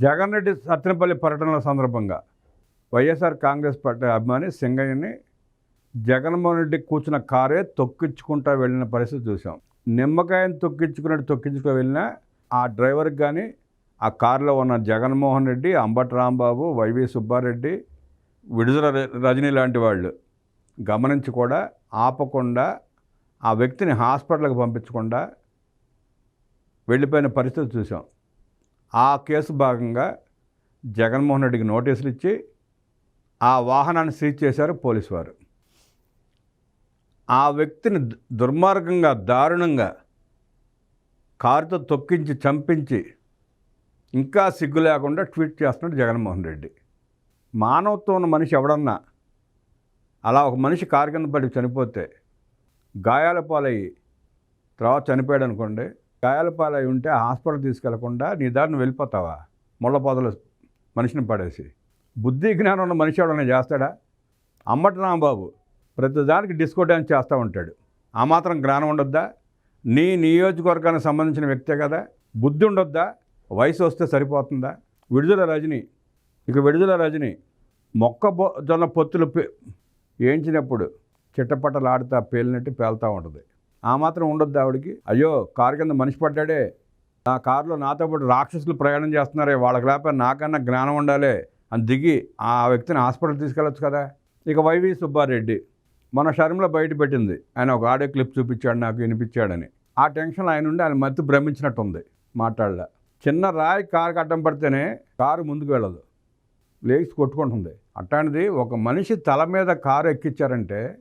జగన్ రెడ్డి సత్యనపల్లి పర్యటనల సందర్భంగా వైఎస్ఆర్ కాంగ్రెస్ పార్టీ అభిమాని సింగయ్యని జగన్మోహన్ రెడ్డి కూర్చున్న కారే తొక్కించుకుంటా వెళ్ళిన పరిస్థితి చూసాం నిమ్మకాయని తొక్కించుకున్నట్టు తొక్కించుకు వెళ్ళిన ఆ డ్రైవర్కి కానీ ఆ కారులో ఉన్న జగన్మోహన్ రెడ్డి అంబటి రాంబాబు వైవి సుబ్బారెడ్డి విడుదల ర- రజనీ లాంటి వాళ్ళు గమనించి కూడా ఆపకుండా ఆ వ్యక్తిని హాస్పిటల్కి పంపించకుండా వెళ్ళిపోయిన పరిస్థితి చూసాం ఆ కేసు భాగంగా జగన్మోహన్ రెడ్డికి నోటీసులు ఇచ్చి ఆ వాహనాన్ని సీజ్ చేశారు పోలీసు వారు ఆ వ్యక్తిని దు- దుర్మార్గంగా దారుణంగా కారుతో తొక్కించి చంపించి ఇంకా సిగ్గు లేకుండా ట్వీట్ చేస్తున్నాడు జగన్మోహన్ రెడ్డి. మానవత్వం ఉన్న మనిషి ఎవడన్నా అలా ఒక మనిషి కారు కింద పడి చనిపోతే గాయాల పాలయ్యి తర్వాత చనిపోయాడు అనుకోండి గాయాల ఉంటే హాస్పిటల్ తీసుకెళ్ళకుండా నీ దారిని వెళ్ళిపోతావా? ముళ్ళ పొదలు మనిషిని పడేసి. బుద్ధి జ్ఞానం ఉన్న మనిషి ఎవడన్నా చేస్తాడా? అమ్మటి రాంబాబు ప్రతిదానికి డిస్కో డ్యాన్స్ చేస్తూ ఉంటాడు. ఆ మాత్రం జ్ఞానం ఉండొద్దా? నీ నియోజకవర్గానికి సంబంధించిన వ్యక్తే కదా? బుద్ధి ఉండొద్దా? వయసు వస్తే సరిపోతుందా? విడుదల రజని. ఇక విడుదల రజని మొక్క జొన్న పొత్తులు పే- వేయించినప్పుడు చిట్టపట్టలు ఆడుతా పేలినట్టు పేలుతూ ఉంటుంది. ఆ మాత్రం ఉండొద్దు ఆవిడకి. అయ్యో కారు కింద మనిషి పడ్డాడే. నా కారులో నాతో పాటు రాక్షసులు ప్రయాణం చేస్తున్నారే. వాళ్ళకి లేకపోతే నాకన్నా జ్ఞానం ఉండాలి అని దిగి ఆ వ్యక్తిని హాస్పిటల్ తీసుకెళ్ళొచ్చు కదా. ఇక వైవి సుబ్బారెడ్డి మన షర్మిల బయట పెట్టింది. ఆయన ఒక ఆడియో క్లిప్ చూపించాడు నాకు వినిపించాడని. ఆ టెన్షన్ ఆయన ఉండి ఆయన మత్తు భ్రమించినట్టుంది మాట్లాడలే. చిన్న రాయి కారుకి అడ్డం పడితేనే కారు ముందుకు వెళ్ళదు. లేచి కొట్టుకుంటుంది. అట్లాంటిది ఒక మనిషి తల మీద కారు ఎక్కించారంటే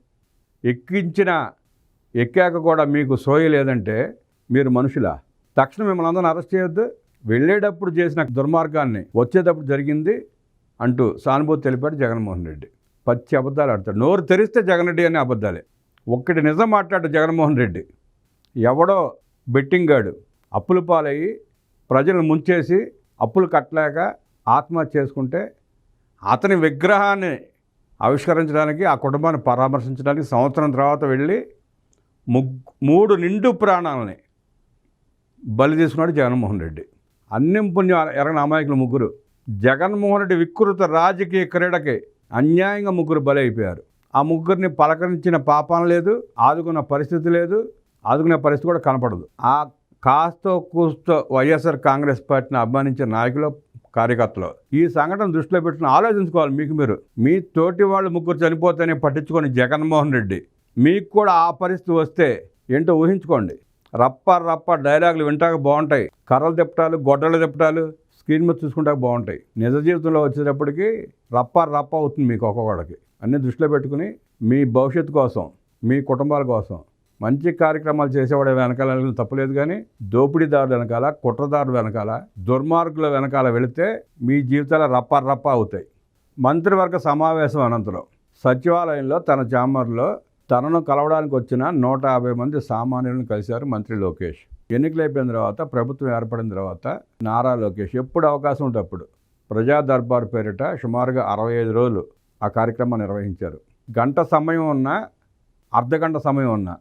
ఎక్కించిన ఎక్కాక కూడా మీకు సోయ లేదంటే మీరు మనుషులా? తక్షణం మిమ్మల్ని అందరిని అరెస్ట్ చేయొద్దు. వెళ్ళేటప్పుడు చేసిన దుర్మార్గాన్ని వచ్చేటప్పుడు జరిగింది అంటూ సానుభూతి తెలిపాడు జగన్మోహన్ రెడ్డి. పచ్చి అబద్ధాలు ఆడతాడు. నోరు తెరిస్తే జగన్ రెడ్డి అనే అబద్ధాలే. ఒక్కటి నిజం మాట్లాడు జగన్మోహన్ రెడ్డి. ఎవడో బెట్టింగ్ గాడు అప్పుల పాలయ్యి ప్రజలను ముంచేసి అప్పులు కట్టలేక ఆత్మహత్య చేసుకుంటే అతని విగ్రహాన్ని ఆవిష్కరించడానికి ఆ కుటుంబాన్ని పరామర్శించడానికి సంవత్సరం తర్వాత వెళ్ళి మూడు నిండు ప్రాణాలని బలి తీసుకున్నాడు జగన్మోహన్ రెడ్డి. అన్నిం పుణ్యం ఎరగని అమాయకులు ముగ్గురు. జగన్మోహన్ రెడ్డి వికృత రాజకీయ క్రీడకి అన్యాయంగా ముగ్గురు బలి అయిపోయారు. ఆ ముగ్గురిని పలకరించిన పాపం లేదు ఆదుకున్న పరిస్థితి లేదు ఆదుకునే పరిస్థితి కూడా కనపడదు. ఆ కాస్తో కూస్తో వైఎస్ఆర్ కాంగ్రెస్ పార్టీని అభిమానించిన నాయకులు కార్యకర్తలు ఈ సంఘటన దృష్టిలో పెట్టుకుని ఆలోచించుకోవాలి మీకు మీరు. మీ తోటి వాళ్ళు ముగ్గురు చనిపోతేనే పట్టించుకొని జగన్మోహన్ రెడ్డి మీకు కూడా ఆ పరిస్థితి వస్తే ఏంటో ఊహించుకోండి. రప్ప రప్ప డైలాగులు వింటాక బాగుంటాయి. కర్రలు తిప్పటాలు గొడ్డలు తిప్పటాలు స్క్రీన్ మీద చూసుకుంటాక బాగుంటాయి. నిజ జీవితంలో వచ్చేటప్పటికి రప్ప రప్ప అవుతుంది మీకు ఒక్కొక్కడికి. అన్ని దృష్టిలో పెట్టుకుని మీ భవిష్యత్తు కోసం మీ కుటుంబాల కోసం మంచి కార్యక్రమాలు చేసేవాడు వెనకాల తప్పలేదు కానీ దోపిడీదారుల వెనకాల కుట్రదారుల వెనకాల దుర్మార్గుల వెనకాల వెళితే మీ జీవితాలు రప్ప రప్ప అవుతాయి. మంత్రివర్గ సమావేశం అనంతరం సచివాలయంలో తన చాంబర్లో తనను కలవడానికి వచ్చిన నూట యాభై మంది సామాన్యులను కలిశారు మంత్రి లోకేష్. ఎన్నికలు అయిపోయిన తర్వాత ప్రభుత్వం ఏర్పడిన తర్వాత నారా లోకేష్ ఎప్పుడు అవకాశం ఉంటే అప్పుడు. ప్రజా దర్బార్ పేరిట సుమారుగా అరవై ఐదు రోజులు ఆ కార్యక్రమం నిర్వహించారు. గంట సమయం ఉన్నా అర్ధగంట సమయం ఉన్నా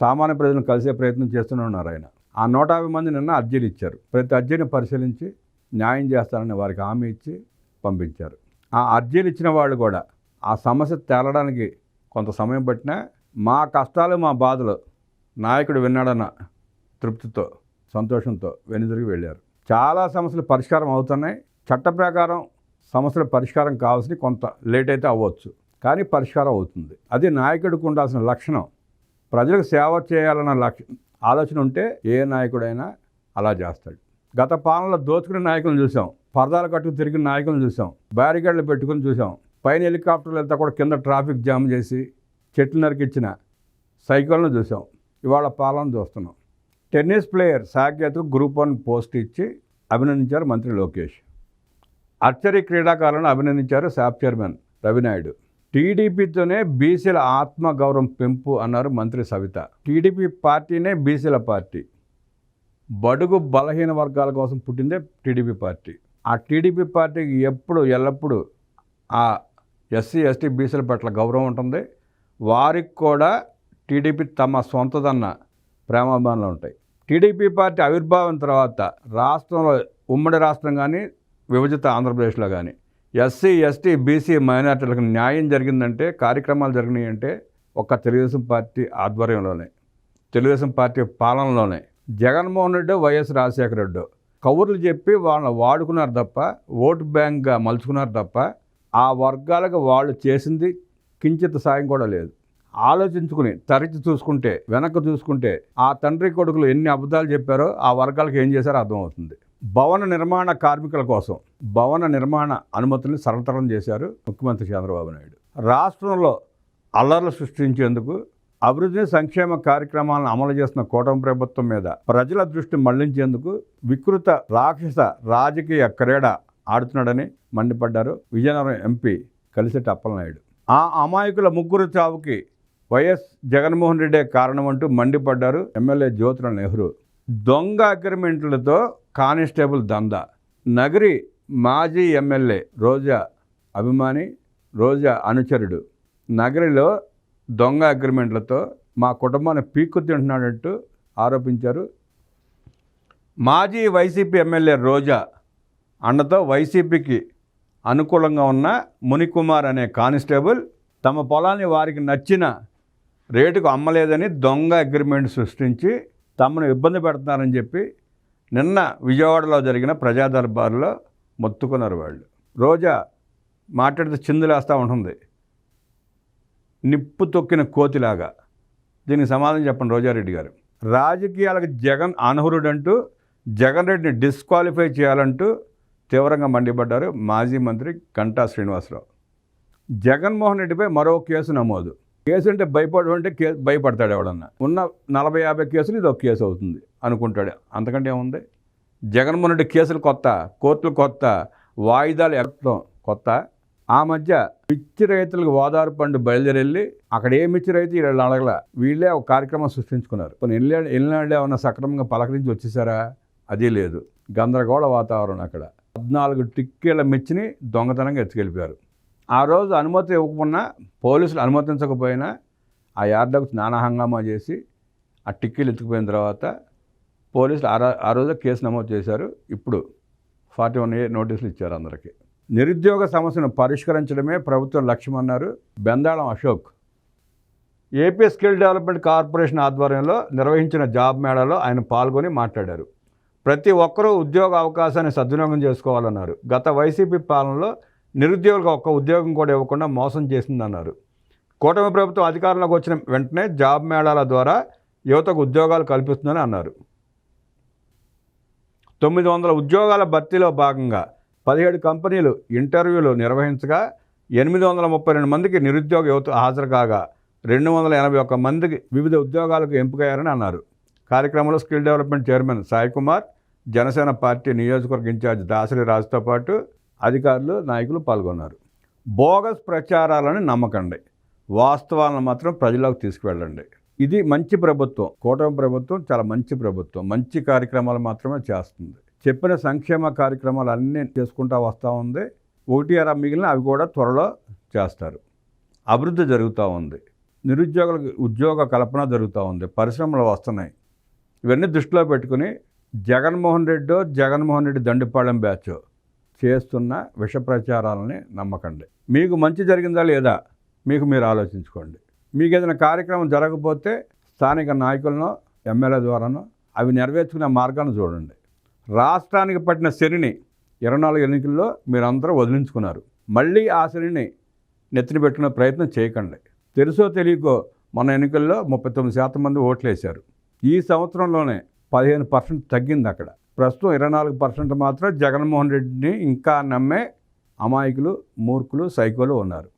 సామాన్య ప్రజలను కలిసే ప్రయత్నం చేస్తూనే ఉన్నారు ఆయన. ఆ నూట యాభై మంది నిన్న అర్జీలు ఇచ్చారు. ప్రతి అర్జీని పరిశీలించి న్యాయం చేస్తానని వారికి హామీ ఇచ్చి పంపించారు. ఆ అర్జీలు ఇచ్చిన వాళ్ళు కూడా ఆ సమస్య తేలడానికి కొంత సమయం పట్టినా మా కష్టాలు మా బాధలు నాయకుడు విన్నాడన్న తృప్తితో సంతోషంతో వెనుదిరిగి వెళ్ళారు. చాలా సమస్యలు పరిష్కారం అవుతున్నాయి. చట్ట ప్రకారం సమస్యల పరిష్కారం కావాల్సి కొంత లేట్ అయితే అవ్వచ్చు. కానీ పరిష్కారం అవుతుంది. అది నాయకుడికి ఉండాల్సిన లక్షణం. ప్రజలకు సేవ చేయాలన్న లక్ష ఆలోచన ఉంటే ఏ నాయకుడైనా అలా చేస్తాడు. గత పాలనలో దోచుకునే నాయకులను చూసాం. పరదాలు కట్టుకు తిరిగిన నాయకులను చూసాం. బ్యారికేడ్లు పెట్టుకుని చూసాం. పైన హెలికాప్టర్లు వెళ్తా కూడా కింద ట్రాఫిక్ జామ్ చేసి చెట్లు నరికిచ్చిన సైకిల్ను చూసాం. ఇవాళ పాలన చూస్తున్నాం. టెన్నిస్ ప్లేయర్ సాకేత్కు గ్రూప్ వన్ పోస్ట్ ఇచ్చి అభినందించారు మంత్రి లోకేష్. ఆర్చరీ క్రీడాకారులను అభినందించారు శాప్ చైర్మన్ రవినాయుడు. టీడీపీతోనే బీసీల ఆత్మగౌరవం పెంపు అన్నారు మంత్రి సవిత. టీడీపీ పార్టీనే బీసీల పార్టీ. బడుగు బలహీన వర్గాల కోసం పుట్టిందే టీడీపీ పార్టీ. ఆ టీడీపీ పార్టీకి ఎప్పుడు ఎల్లప్పుడూ ఆ ఎస్సీ ఎస్టీ బీసీల పట్ల గౌరవం ఉంటుంది. వారికి కూడా టీడీపీ తమ సొంతదన్న ప్రేమాభిమానాలు ఉంటాయి. టీడీపీ పార్టీ ఆవిర్భావం తర్వాత రాష్ట్రంలో ఉమ్మడి రాష్ట్రం కానీ విభజిత ఆంధ్రప్రదేశ్లో కానీ ఎస్సీ ఎస్టీ బీసీ మైనార్టీలకు న్యాయం జరిగిందంటే కార్యక్రమాలు జరిగినాయి అంటే ఒక్క తెలుగుదేశం పార్టీ ఆధ్వర్యంలోనే తెలుగుదేశం పార్టీ పాలనలోనే జగన్మోహన్ రెడ్డి వైఎస్ రాజశేఖర రెడ్డి కబుర్లు చెప్పి వాళ్ళని వాడుకున్నారు తప్ప ఓటు బ్యాంక్గా మలుచుకున్నారు తప్ప ఆ వర్గాలకు వాళ్ళు చేసింది కించిత సాయం కూడా లేదు. ఆలోచించుకుని తరచి చూసుకుంటే వెనక్కి చూసుకుంటే ఆ తండ్రి కొడుకులు ఎన్ని అబద్ధాలు చెప్పారో ఆ వర్గాలకు ఏం చేశారో అర్థమవుతుంది. భవన నిర్మాణ కార్మికుల కోసం భవన నిర్మాణ అనుమతుల్ని సరళతరం చేశారు ముఖ్యమంత్రి చంద్రబాబు నాయుడు. రాష్ట్రంలో అల్లర్లు సృష్టించేందుకు అభివృద్ధి సంక్షేమ కార్యక్రమాలను అమలు చేస్తున్న కూటమి ప్రభుత్వం మీద ప్రజల దృష్టి మళ్ళించేందుకు వికృత రాక్షస రాజకీయ క్రీడ ఆడుతున్నాడని మండిపడ్డారు. విజయనగరం ఎంపీ కలిసెట్టి అప్పలనాయుడు. ఆ అమాయకుల ముగ్గురు చావుకి వైఎస్ జగన్మోహన్ రెడ్డే కారణమంటూ మండిపడ్డారు ఎమ్మెల్యే జ్యోతిరావు నెహ్రూ. దొంగ అగ్రిమెంట్లతో కానిస్టేబుల్ దందా. నగరి మాజీ ఎమ్మెల్యే రోజా అభిమాని రోజా అనుచరుడు. నగరిలో దొంగ అగ్రిమెంట్లతో మా కుటుంబాన్ని పీక్కు తింటున్నాడంటూ ఆరోపించారు. మాజీ వైసీపీ ఎమ్మెల్యే రోజా అండతో వైసీపీకి అనుకూలంగా ఉన్న మునికుమార్ అనే కానిస్టేబుల్ తమ పొలాన్ని వారికి నచ్చిన రేటుకు అమ్మలేదని దొంగ అగ్రిమెంట్ సృష్టించి తమను ఇబ్బంది పెడుతున్నారని చెప్పి నిన్న విజయవాడలో జరిగిన ప్రజా దర్బారులో మొత్తుకున్నారు వాళ్ళు. రోజా మాట్లాడితే చిందులేస్తూ ఉంటుంది. నిప్పు తొక్కిన కోతిలాగా. దీనికి సమాధానం చెప్పండి రోజారెడ్డి గారు. రాజకీయాలకు జగన్ అనర్హుడంటూ జగన్ రెడ్డిని డిస్క్వాలిఫై చేయాలంటూ తీవ్రంగా మండిపడ్డారు మాజీ మంత్రి కంటా శ్రీనివాసరావు. జగన్మోహన్ రెడ్డిపై మరో కేసు నమోదు. కేసు అంటే భయపడు అంటే కే భయపడతాడు ఎవడన్నా. ఉన్న నలభై యాభై కేసులు ఇది ఒక కేసు అవుతుంది అనుకుంటాడు. అంతకంటే ఏముంది? జగన్మోహన్ రెడ్డి కేసులు కొత్త కోర్టులు కొత్త వాయిదాలు ఎక్కడం కొత్త. ఆ మధ్య మిర్చి రైతులకు ఓదారు పండు బయలుదేరెళ్ళి అక్కడ ఏ మిర్చి రైతు వీళ్ళు అడగల. వీళ్ళే ఒక కార్యక్రమం సృష్టించుకున్నారు. కొన్ని వెళ్ళి వెళ్ళినాళ్ళు ఏమన్నా సక్రమంగా పలకరించి వచ్చేసారా? అది లేదు. గందరగోళ వాతావరణం అక్కడ. పద్నాలుగు టిక్కీల మిర్చిని దొంగతనంగా ఎత్తుకెళ్ళిపోయారు. ఆ రోజు అనుమతి ఇవ్వకుండా పోలీసులు అనుమతించకపోయినా ఆ యార్డకు స్నాన హంగామా చేసి ఆ టిక్కీలు ఎత్తుకుపోయిన తర్వాత పోలీసులు ఆ ఆ రోజు కేసు నమోదు చేశారు. ఇప్పుడు ఫార్టీ వన్ ఏ నోటీసులు ఇచ్చారు అందరికీ. నిరుద్యోగ సమస్యను పరిష్కరించడమే ప్రభుత్వం లక్ష్యం అన్నారు Bendalam Ashok. AP skill development corporation ఆధ్వర్యంలో నిర్వహించిన జాబ్ మేళాలో ఆయన పాల్గొని మాట్లాడారు. ప్రతి ఒక్కరూ ఉద్యోగ అవకాశాన్ని సద్వినియోగం చేసుకోవాలన్నారు. గత వైసీపీ పాలనలో నిరుద్యోగులకు ఒక్క ఉద్యోగం కూడా ఇవ్వకుండా మోసం చేసిందన్నారు. కూటమి ప్రభుత్వం అధికారంలోకి వచ్చిన వెంటనే జాబ్ మేళాల ద్వారా యువతకు ఉద్యోగాలు కల్పిస్తుందని అన్నారు. తొమ్మిది వందల ఉద్యోగాల భర్తీలో భాగంగా పదిహేడు కంపెనీలు ఇంటర్వ్యూలు నిర్వహించగా ఎనిమిది వందల ముప్పై రెండు మందికి నిరుద్యోగ యువత హాజరు కాగా రెండు వందల ఎనభై ఒక్క మందికి వివిధ ఉద్యోగాలకు ఎంపికయ్యారని అన్నారు. కార్యక్రమంలో skill development chairman Sai Kumar Janasena party నియోజకవర్గ ఇన్ఛార్జ్ దాసరి రాజుతో పాటు అధికారులు నాయకులు పాల్గొన్నారు. బోగస్ ప్రచారాలను నమ్మకండి. వాస్తవాలను మాత్రం ప్రజలకు తీసుకువెళ్ళండి. ఇది మంచి ప్రభుత్వం. కూటమి ప్రభుత్వం చాలా మంచి ప్రభుత్వం. మంచి కార్యక్రమాలు మాత్రమే చేస్తుంది. చెప్పిన సంక్షేమ కార్యక్రమాలు అన్నీ చేసుకుంటా వస్తూ ఉంది. ఒకటి అర మిగిలిన అవి కూడా త్వరలో చేస్తారు. అభివృద్ధి జరుగుతూ ఉంది. నిరుద్యోగులకు ఉద్యోగ కల్పన జరుగుతూ ఉంది. పరిశ్రమలు వస్తున్నాయి. ఇవన్నీ దృష్టిలో పెట్టుకుని జగన్మోహన్ రెడ్డో జగన్మోహన్ రెడ్డి దండిపాళెం బ్యాచ్ చేస్తున్న విష ప్రచారాలని నమ్మకండి. మీకు మంచి జరిగిందా లేదా మీకు మీరు ఆలోచించుకోండి. మీకు ఏదైనా కార్యక్రమం జరగకపోతే స్థానిక నాయకులను ఎమ్మెల్యే ద్వారానో అవి నెరవేర్చుకునే మార్గాన్ని చూడండి. రాష్ట్రానికి పట్టిన శనిని ఇరవై నాలుగు ఎన్నికల్లో మీరందరూ వదిలించుకున్నారు. మళ్ళీ ఆ శనిని నెత్తిన పెట్టుకునే ప్రయత్నం చేయకండి. తెలుసో తెలియకో మన ఎన్నికల్లో ముప్పై తొమ్మిది శాతం మంది ఓట్లేశారు. ఈ సంవత్సరంలోనే పదిహేను పర్సెంట్ తగ్గింది అక్కడ. ప్రస్తుతం ఇరవై నాలుగు పర్సెంట్ మాత్రం జగన్మోహన్ రెడ్డిని ఇంకా నమ్మే అమాయకులు మూర్ఖులు సైకోలు ఉన్నారు.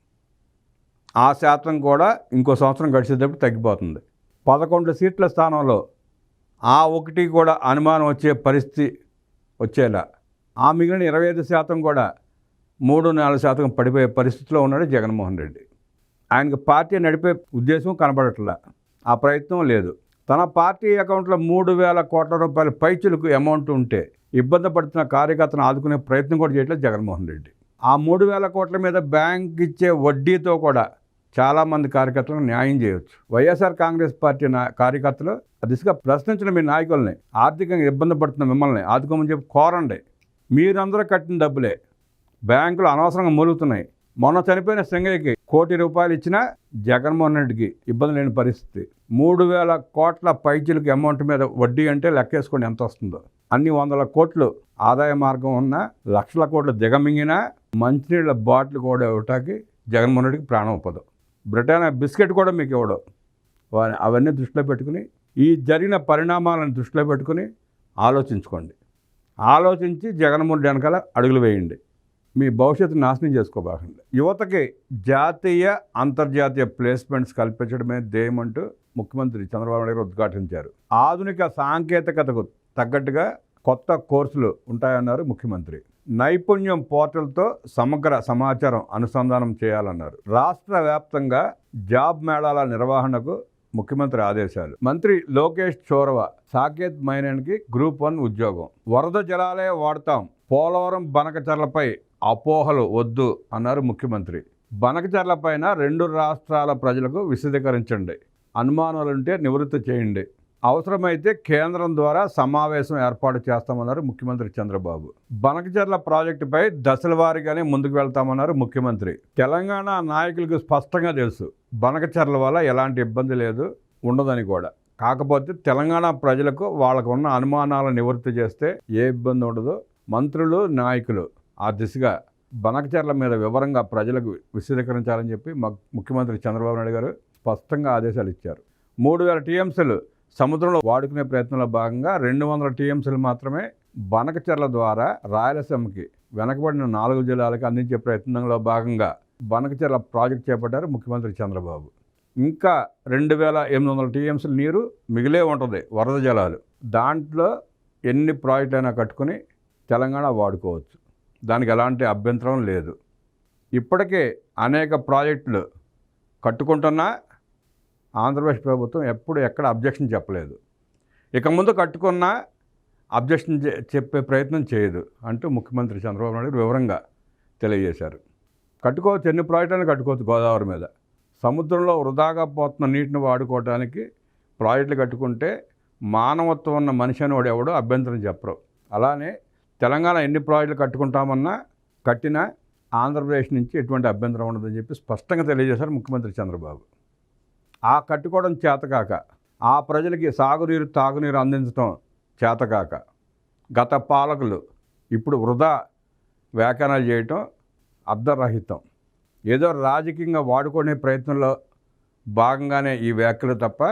ఆ శాతం కూడా ఇంకో సంవత్సరం గడిచేటప్పుడు తగ్గిపోతుంది. పదకొండు సీట్ల స్థానంలో ఆ ఒకటి కూడా అనుమానం వచ్చే పరిస్థితి వచ్చేలా. ఆ మిగిలిన ఇరవై ఐదు శాతం కూడా మూడు నాలుగు శాతం పడిపోయే పరిస్థితిలో ఉన్నాడు జగన్మోహన్ రెడ్డి. ఆయనకు పార్టీ నడిపే ఉద్దేశం కనబడట్లా. ఆ ప్రయత్నం లేదు. తన పార్టీ అకౌంట్లో మూడు వేల కోట్ల రూపాయల పైచులకు అమౌంట్ ఉంటే ఇబ్బంది పడుతున్న కార్యకర్తను ఆదుకునే ప్రయత్నం కూడా చేయట్లేదు జగన్మోహన్ రెడ్డి. ఆ మూడు వేల కోట్ల మీద బ్యాంక్ ఇచ్చే వడ్డీతో కూడా చాలామంది కార్యకర్తలకు న్యాయం చేయవచ్చు వైఎస్ఆర్ కాంగ్రెస్ పార్టీ నా కార్యకర్తలు దిశగా ప్రశ్నించిన మీ నాయకుల్ని ఆర్థికంగా ఇబ్బంది పడుతున్న మిమ్మల్ని ఆదుకోమని చెప్పి కోరండి. మీరందరూ కట్టిన డబ్బులే. బ్యాంకులు అనవసరంగా మూలుగుతున్నాయి. మొన్న చనిపోయిన సింగయ్యకి కోటి రూపాయలు ఇచ్చిన జగన్మోహన్ రెడ్డికి ఇబ్బంది లేని పరిస్థితి. మూడు వేల కోట్ల పైచీలకు అమౌంట్ మీద వడ్డీ అంటే లెక్కేసుకోండి ఎంత వస్తుందో. అన్ని వందల కోట్లు ఆదాయ మార్గం ఉన్న లక్షల కోట్లు దిగమింగినా మంచినీళ్ళ బాటిల్ కూడా ఇవ్వటానికి జగన్మోహన్ రెడ్డికి ప్రాణం ఒప్పదు. బ్రిటానియా బిస్కెట్ కూడా మీకు ఇవ్వడు. అవన్నీ దృష్టిలో పెట్టుకుని ఈ జరిగిన పరిణామాలను దృష్టిలో పెట్టుకుని ఆలోచించుకోండి. ఆలోచించి జగన్మోహన్ రెడ్డి వెనకాల అడుగులు వేయండి. మీ భవిష్యత్తు నాశనం చేసుకోబాకండి. యువతకి జాతీయ అంతర్జాతీయ ప్లేస్మెంట్స్ కల్పించడమే ధ్యేయం ముఖ్యమంత్రి చంద్రబాబు నాయుడు గారు ఉద్ఘాటించారు. ఆధునిక సాంకేతికతకు తగ్గట్టుగా కొత్త కోర్సులు ఉంటాయన్నారు ముఖ్యమంత్రి. నైపుణ్యం పోర్టల్తో సమగ్ర సమాచారం అనుసంధానం చేయాలన్నారు. రాష్ట్ర వ్యాప్తంగా జాబ్ మేళాల నిర్వహణకు ముఖ్యమంత్రి ఆదేశాలు. మంత్రి లోకేష్ చోరవ సాకేత్ మైనన్కి గ్రూప్ వన్ ఉద్యోగం. వరద జలాలే వాడతాం. పోలవరం బనకచర్లపై అపోహలు వద్దు అన్నారు ముఖ్యమంత్రి. బనకచర్లపైన రెండు రాష్ట్రాల ప్రజలకు విశదీకరించండి. అనుమానాలుంటే నివృత్తి చేయండి. అవసరమైతే కేంద్రం ద్వారా సమావేశం ఏర్పాటు చేస్తామన్నారు ముఖ్యమంత్రి చంద్రబాబు. బనకచర్ల ప్రాజెక్టుపై దశల వారీగానే ముందుకు వెళ్తామన్నారు ముఖ్యమంత్రి. తెలంగాణ నాయకులకు స్పష్టంగా తెలుసు బనకచర్ల వల్ల ఎలాంటి ఇబ్బంది లేదు ఉండదని కూడా. కాకపోతే తెలంగాణ ప్రజలకు వాళ్ళకు ఉన్న అనుమానాలను నివృత్తి చేస్తే ఏ ఇబ్బంది ఉండదు. మంత్రులు నాయకులు ఆ దిశగా బనకచర్ల మీద వివరంగా ప్రజలకు విశదీకరించాలని చెప్పి ముఖ్యమంత్రి చంద్రబాబు నాయుడు గారు స్పష్టంగా ఆదేశాలు ఇచ్చారు. మూడు వేల టీఎంసీలు సముద్రంలో వాడుకునే ప్రయత్నంలో భాగంగా రెండు వందల టీఎంసీలు మాత్రమే బనకచెర్ల ద్వారా రాయలసీమకి వెనకబడిన నాలుగు జిల్లాలకు అందించే ప్రయత్నంలో భాగంగా బనకచెర్ల ప్రాజెక్ట్ చేపట్టారు ముఖ్యమంత్రి చంద్రబాబు. ఇంకా రెండు వేల ఎనిమిది వందల టీఎంసీల నీరు మిగిలే ఉంటుంది వరద జలాలు. దాంట్లో ఎన్ని ప్రాజెక్టులైనా అయినా కట్టుకుని తెలంగాణ వాడుకోవచ్చు. దానికి ఎలాంటి అభ్యంతరం లేదు. ఇప్పటికే అనేక ప్రాజెక్టులు కట్టుకుంటున్నా ఆంధ్రప్రదేశ్ ప్రభుత్వం ఎప్పుడు ఎక్కడ అబ్జెక్షన్ చెప్పలేదు. ఇక ముందు కట్టుకున్నా అబ్జెక్షన్ చెప్పే ప్రయత్నం చేయదు అంటూ ముఖ్యమంత్రి చంద్రబాబు నాయుడు వివరంగా తెలియజేశారు. కట్టుకోవచ్చు ఎన్ని ప్రాజెక్టులను కట్టుకోవచ్చు గోదావరి మీద. సముద్రంలో వృధాగా పోతున్న నీటిని వాడుకోవడానికి ప్రాజెక్టులు కట్టుకుంటే మానవత్వం ఉన్న మనిషి అని వాడు ఎవడో అభ్యంతరం చెప్పరు. అలానే తెలంగాణ ఎన్ని ప్రాజెక్టులు కట్టుకుంటామన్నా కట్టినా ఆంధ్రప్రదేశ్ నుంచి ఎటువంటి అభ్యంతరం ఉండదని చెప్పి స్పష్టంగా తెలియజేశారు ముఖ్యమంత్రి చంద్రబాబు. ఆ కట్టుకోవడం చేతకాక ఆ ప్రజలకి సాగునీరు తాగునీరు అందించడం చేతకాక గత పాలకులు ఇప్పుడు వృధా వ్యాఖ్యానాలు చేయటం అర్ధరహితం ఏదో రాజకీయంగా వాడుకునే ప్రయత్నంలో భాగంగానే ఈ వ్యాఖ్యలు తప్ప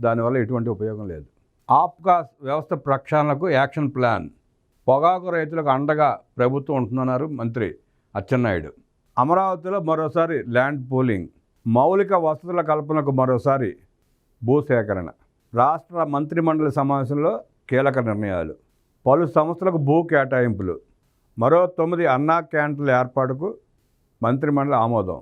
దానివల్ల ఎటువంటి ఉపయోగం లేదు. ఆప్కా వ్యవస్థ ప్రక్షాళనకు యాక్షన్ ప్లాన్ పొగాకు రైతులకు అండగా ప్రభుత్వం ఉంటుందన్నారు మంత్రి అచ్చెన్నాయుడు. అమరావతిలో మరోసారి ల్యాండ్ పూలింగ్ మౌలిక వసతుల కల్పనకు మరోసారి భూసేకరణ రాష్ట్ర మంత్రిమండలి సమావేశంలో కీలక నిర్ణయాలు పలు సంస్థలకు భూ కేటాయింపులు మరో తొమ్మిది అన్నా క్యాంటీన్ల ఏర్పాటుకు మంత్రిమండలి ఆమోదం.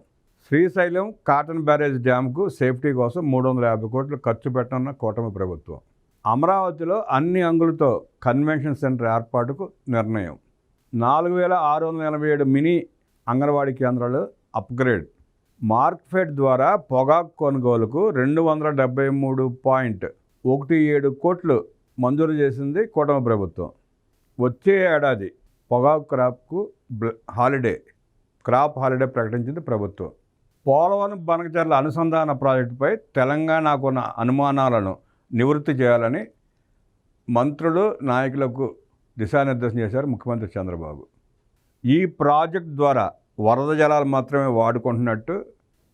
శ్రీశైలం కాటన్ బ్యారేజ్ డ్యామ్కు సేఫ్టీ కోసం మూడు వందల యాభై కోట్లు ఖర్చు పెట్టనున్న కూటమి ప్రభుత్వం. అమరావతిలో అన్ని అంగులతో కన్వెన్షన్ సెంటర్ ఏర్పాటుకు నిర్ణయం. నాలుగు వేల ఆరు వందల ఎనభై ఏడు మినీ అంగన్వాడీ కేంద్రాలు అప్గ్రేడ్. మార్క్ఫెడ్ ద్వారా పొగాకు కొనుగోలుకు రెండు వందల డెబ్బై మూడు పాయింట్ ఒకటి ఏడు కోట్లు మంజూరు చేసింది కూటమి ప్రభుత్వం. వచ్చే ఏడాది పొగాకు క్రాప్కు బ్ల- హాలిడే క్రాప్ హాలిడే ప్రకటించింది ప్రభుత్వం. పోలవరం బనకచర్ల అనుసంధాన ప్రాజెక్టుపై తెలంగాణకున్న అనుమానాలను నివృత్తి చేయాలని మంత్రులు నాయకులకు దిశానిర్దేశం చేశారు ముఖ్యమంత్రి చంద్రబాబు. ఈ ప్రాజెక్ట్ ద్వారా వరద జలాలు మాత్రమే వాడుకుంటున్నట్టు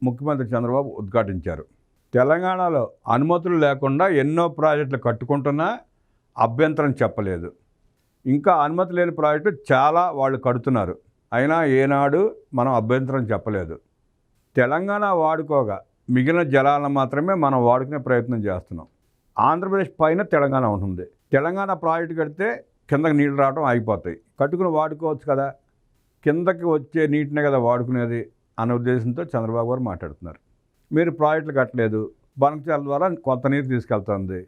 ముఖ్యమంత్రి చంద్రబాబు ఉద్ఘాటించారు. తెలంగాణలో అనుమతులు లేకుండా ఎన్నో ప్రాజెక్టులు కట్టుకుంటున్నా అభ్యంతరం చెప్పలేదు. ఇంకా అనుమతి లేని ప్రాజెక్టు చాలా వాళ్ళు కడుతున్నారు. అయినా ఏనాడు మనం అభ్యంతరం చెప్పలేదు. తెలంగాణ వాడుకోగా మిగిలిన జలాలను మాత్రమే మనం వాడుకునే ప్రయత్నం చేస్తున్నాం. ఆంధ్రప్రదేశ్ పైన తెలంగాణ ఉంటుంది. తెలంగాణ ప్రాజెక్టు కడితే కిందకి నీళ్ళు రావడం ఆగిపోతాయి. కట్టుకుని వాడుకోవచ్చు కదా. కిందకి వచ్చే నీటినే కదా వాడుకునేది అనే ఉద్దేశంతో చంద్రబాబు గారు మాట్లాడుతున్నారు. మీరు ప్రాజెక్టులు కట్టలేదు. బనకచాల ద్వారా కొత్త నీరు తీసుకెళ్తుంది.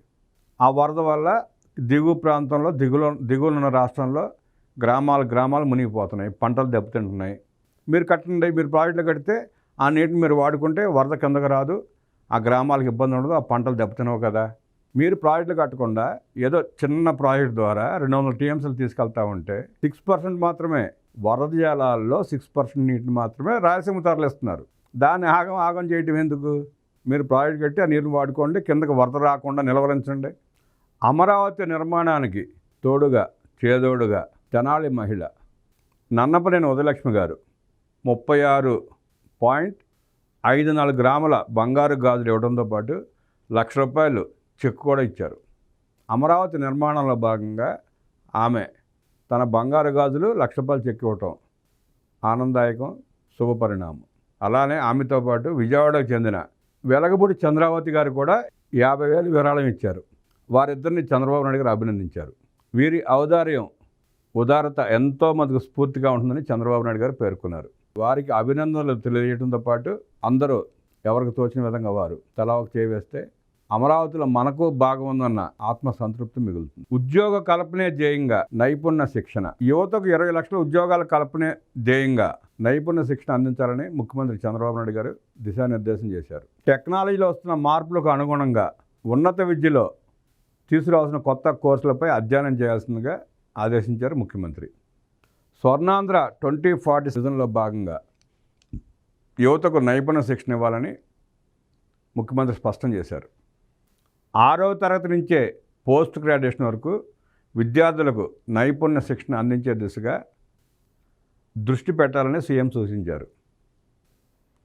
ఆ వరద వల్ల దిగువ ప్రాంతంలో దిగులో దిగువనున్న రాష్ట్రంలో గ్రామాలు గ్రామాలు మునిగిపోతున్నాయి. పంటలు దెబ్బతింటున్నాయి. మీరు కట్టండి మీరు ప్రాజెక్టులు కడితే ఆ నీటిని మీరు వాడుకుంటే వరద కిందకు రాదు. ఆ గ్రామాలకు ఇబ్బంది ఉండదు. ఆ పంటలు దెబ్బతినవు కదా. మీరు ప్రాజెక్టులు కట్టకుండా ఏదో చిన్న ప్రాజెక్ట్ ద్వారా రెండు వందల టీఎంసీలు తీసుకెళ్తా ఉంటే సిక్స్ పర్సెంట్ మాత్రమే వరద జలాల్లో సిక్స్ పర్సెంట్ నీటిని మాత్రమే రాయలసీమ తరలిస్తున్నారు. దాన్ని ఆగం ఆగం చేయటం ఎందుకు? మీరు ప్రాజెక్ట్ కట్టి ఆ నీరుని వాడుకోండి కిందకు వరద రాకుండా నిలవరించండి. అమరావతి నిర్మాణానికి తోడుగా చేదోడుగా తెనాలి మహిళ నన్నపనేని ఉదయలక్ష్మి గారు ముప్పై ఆరు పాయింట్ ఐదు నాలుగు గ్రాముల బంగారు గాజులు ఇవ్వడంతో పాటు లక్ష రూపాయలు చెక్ కూడా ఇచ్చారు. అమరావతి నిర్మాణంలో భాగంగా ఆమె తన బంగారు గాజులు లక్ష రూపాయలు చెక్ ఇవ్వటం ఆనందదాయకం శుభపరిణామం అలానే ఆమెతో పాటు విజయవాడకు చెందిన వెలగపూడి చంద్రావతి గారు కూడా యాభై వేలు విరాళం ఇచ్చారు. వారిద్దరిని చంద్రబాబు నాయుడు గారు అభినందించారు. వీరి ఔదార్యం ఉదారత ఎంతో మందికి స్ఫూర్తిగా ఉంటుందని చంద్రబాబు నాయుడు గారు పేర్కొన్నారు. వారికి అభినందనలు తెలియజేయడంతో పాటు అందరూ ఎవరికి తోచిన విధంగా వారు తలా ఒక చేయి వేస్తే అమరావతిలో మనకు భాగం ఉందన్న ఆత్మ సంతృప్తి మిగులుతుంది. ఉద్యోగ కల్పనే ధ్యేయంగా నైపుణ్య శిక్షణ. యువతకు ఇరవై లక్షల ఉద్యోగాల కల్పనే ధ్యేయంగా నైపుణ్య శిక్షణ అందించాలని ముఖ్యమంత్రి చంద్రబాబు నాయుడు గారు దిశానిర్దేశం చేశారు. టెక్నాలజీలో వస్తున్న మార్పులకు అనుగుణంగా ఉన్నత విద్యలో తీసుకురావాల్సిన కొత్త కోర్సులపై అధ్యయనం చేయాల్సిందిగా ఆదేశించారు ముఖ్యమంత్రి. స్వర్ణాంధ్ర ట్వంటీ ఫార్టీ సీజన్లో భాగంగా యువతకు నైపుణ్య శిక్షణ ఇవ్వాలని ముఖ్యమంత్రి స్పష్టం చేశారు. ఆరవ తరగతి నుంచే పోస్ట్ గ్రాడ్యుయేషన్ వరకు విద్యార్థులకు నైపుణ్య శిక్షణ అందించే దిశగా దృష్టి పెట్టాలని సీఎం సూచించారు.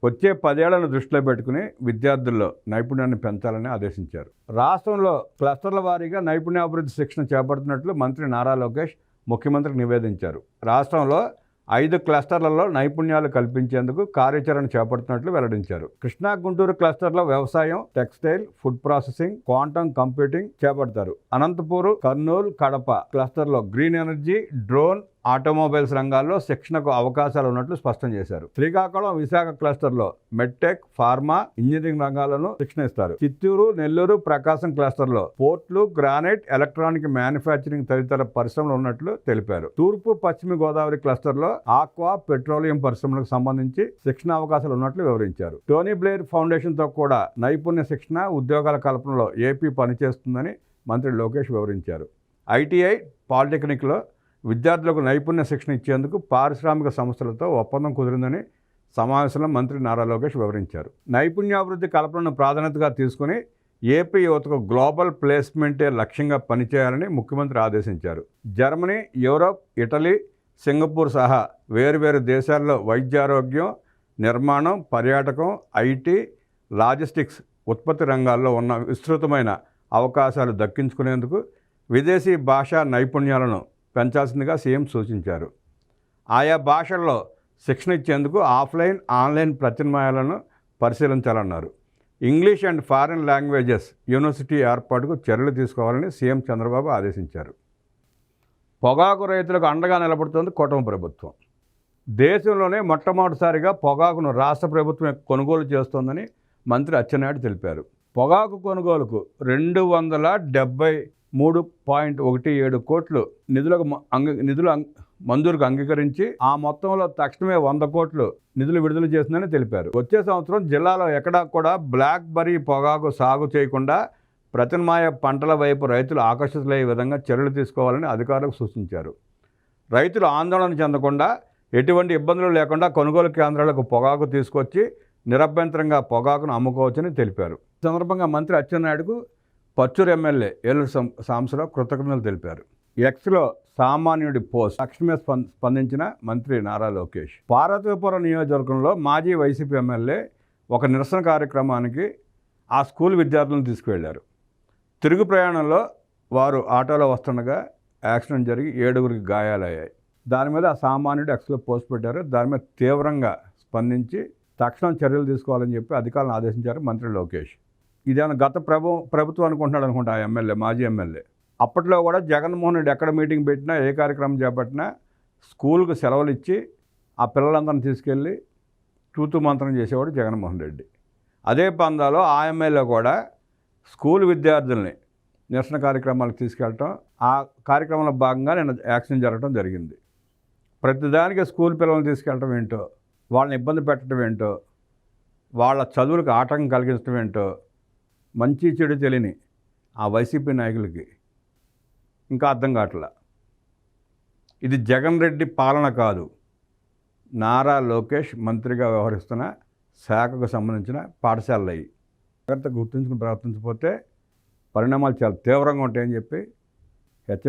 వచ్చే పదేళ్ళను దృష్టిలో పెట్టుకుని విద్యార్థుల్లో నైపుణ్యాన్ని పెంచాలని ఆదేశించారు. రాష్ట్రంలో క్లస్టర్ల వారీగా నైపుణ్యాభివృద్ధి శిక్షణ చేపడుతున్నట్లు మంత్రి నారా లోకేష్ ముఖ్యమంత్రికి నివేదించారు. రాష్ట్రంలో ఐదు క్లస్టర్లలో నైపుణ్యాలు కల్పించేందుకు కార్యాచరణ చేపడుతున్నట్లు వెల్లడించారు. కృష్ణా గుంటూరు క్లస్టర్లో వ్యవసాయం textile food processing quantum computing చేపడతారు. అనంతపూర్ కర్నూలు కడప క్లస్టర్లో గ్రీన్ ఎనర్జీ డ్రోన్ ఆటోమొబైల్స్ రంగాల్లో శిక్షణకు అవకాశాలు ఉన్నట్లు స్పష్టం చేశారు. శ్రీకాకుళం విశాఖ క్లస్టర్లో మెడ్టెక్ ఫార్మా ఇంజనీరింగ్ రంగాలను శిక్షణ ఇస్తారు చిత్తూరు నెల్లూరు ప్రకాశం క్లస్టర్లో పోర్ట్లు గ్రానైట్ ఎలక్ట్రానిక్ మ్యానుఫ్యాక్చరింగ్ తదితర పరిశ్రమలు ఉన్నట్లు తెలిపారు. తూర్పు పశ్చిమ గోదావరి క్లస్టర్లో ఆక్వా పెట్రోలియం పరిశ్రమలకు సంబంధించి శిక్షణ అవకాశాలు ఉన్నట్లు వివరించారు. టోనీ బ్లేర్ ఫౌండేషన్తో కూడా నైపుణ్య శిక్షణ ఉద్యోగాల కల్పనలో ఏపీ పనిచేస్తుందని మంత్రి లోకేష్ వివరించారు. ఐటీఐ పాలిటెక్నిక్లో విద్యార్థులకు నైపుణ్య శిక్షణ ఇచ్చేందుకు పారిశ్రామిక సంస్థలతో ఒప్పందం కుదిరిందని సమావేశంలో మంత్రి నారా లోకేష్ వివరించారు. నైపుణ్యాభివృద్ధి కల్పనను ప్రాధాన్యతగా తీసుకుని ఏపీ యువతకు గ్లోబల్ ప్లేస్మెంటే లక్ష్యంగా పనిచేయాలని ముఖ్యమంత్రి ఆదేశించారు. జర్మనీ యూరోప్ ఇటలీ సింగపూర్ సహా వేరువేరు దేశాల్లో వైద్యారోగ్యం నిర్మాణం పర్యాటకం ఐటీ లాజిస్టిక్స్ ఉత్పత్తి రంగాల్లో ఉన్న విస్తృతమైన అవకాశాలు దక్కించుకునేందుకు విదేశీ భాషా నైపుణ్యాలను పెంచాల్సిందిగా సీఎం సూచించారు. ఆయా భాషల్లో శిక్షణ ఇచ్చేందుకు ఆఫ్లైన్ ఆన్లైన్ ప్రత్యామ్నాయాలను పరిశీలించాలన్నారు. English and foreign languages university ఏర్పాటుకు చర్యలు తీసుకోవాలని సీఎం చంద్రబాబు ఆదేశించారు. పొగాకు రైతులకు అండగా నిలబడుతోంది కూటమి ప్రభుత్వం. దేశంలోనే మొట్టమొదటిసారిగా పొగాకును రాష్ట్ర ప్రభుత్వం కొనుగోలు చేస్తోందని మంత్రి అచ్చెన్నాయుడు తెలిపారు. పొగాకు కొనుగోలుకు రెండు వందల డెబ్బై మూడు పాయింట్ ఒకటి ఏడు కోట్లు నిధులకు అంగ నిధులు మంజూరుకు అంగీకరించి ఆ మొత్తంలో తక్షణమే వంద కోట్లు నిధులు విడుదల చేసిందని తెలిపారు. వచ్చే సంవత్సరం జిల్లాలో ఎక్కడా కూడా బ్లాక్ బరీ పొగాకు సాగు చేయకుండా ప్రత్యామ్నాయ పంటల వైపు రైతులు ఆకర్షితులయ్యే విధంగా చర్యలు తీసుకోవాలని అధికారులకు సూచించారు. రైతులు ఆందోళన చెందకుండా ఎటువంటి ఇబ్బందులు లేకుండా కొనుగోలు కేంద్రాలకు పొగాకు తీసుకొచ్చి నిరభ్యంతరంగా పొగాకును అమ్ముకోవచ్చని తెలిపారు. ఈ సందర్భంగా మంత్రి అచ్చెన్నాయుడుకు పచ్చూరు ఎమ్మెల్యే ఏలూరు సం- కృతజ్ఞతలు తెలిపారు. ఎక్స్లో సామాన్యుడి పోస్ట్ తక్షణమే స్పం- స్పందించిన మంత్రి నారా లోకేష్. పార్వతీపురం నియోజకవర్గంలో మాజీ వైసీపీ ఎమ్మెల్యే ఒక నిరసన కార్యక్రమానికి ఆ స్కూల్ విద్యార్థులను తీసుకువెళ్ళారు. తిరుగు ప్రయాణంలో వారు ఆటోలో వస్తుండగా యాక్సిడెంట్ జరిగి ఏడుగురికి గాయాలయ్యాయి. దాని మీద ఆ సామాన్యుడు ఎక్స్లో పోస్ట్ పెట్టారు. దాని మీద తీవ్రంగా స్పందించి తక్షణం చర్యలు తీసుకోవాలని చెప్పి అధికారులను ఆదేశించారు మంత్రి లోకేష్. ఇదేమైనా గత ప్రభు ప్రభుత్వం అనుకుంటున్నాడు అనుకుంటా ఆ ఎమ్మెల్యే మాజీ ఎమ్మెల్యే. అప్పట్లో కూడా జగన్మోహన్ రెడ్డి ఎక్కడ మీటింగ్ పెట్టినా ఏ కార్యక్రమం చేపట్టినా స్కూల్కి సెలవులు ఇచ్చి ఆ పిల్లలందరిని తీసుకెళ్ళి తూతు మంత్రం చేసేవాడు జగన్మోహన్ రెడ్డి. అదే పందాలో ఆ ఎమ్మెల్యే కూడా స్కూల్ విద్యార్థుల్ని నిరసన కార్యక్రమాలకు తీసుకెళ్ళటం ఆ కార్యక్రమంలో భాగంగా నేను యాక్సిడెంట్ జరగడం జరిగింది. ప్రతిదానికి స్కూల్ పిల్లల్ని తీసుకెళ్ళటం ఏంటో వాళ్ళని ఇబ్బంది పెట్టడం ఏంటో వాళ్ళ చదువులకు ఆటంకం కలిగించడం ఏంటో మంచి చెడు తెలియని ఆ వైసీపీ నాయకులకి ఇంకా అర్థం కావట్లా. ఇది జగన్ రెడ్డి పాలన కాదు. నారా లోకేష్ మంత్రిగా వ్యవహరిస్తున్న శాఖకు సంబంధించిన పాఠశాలలు అయ్యి జాగ్రత్త గుర్తుంచుకుని ప్రవర్తించకపోతే పరిణామాలు చాలా తీవ్రంగా ఉంటాయని చెప్పి హెచ్చరి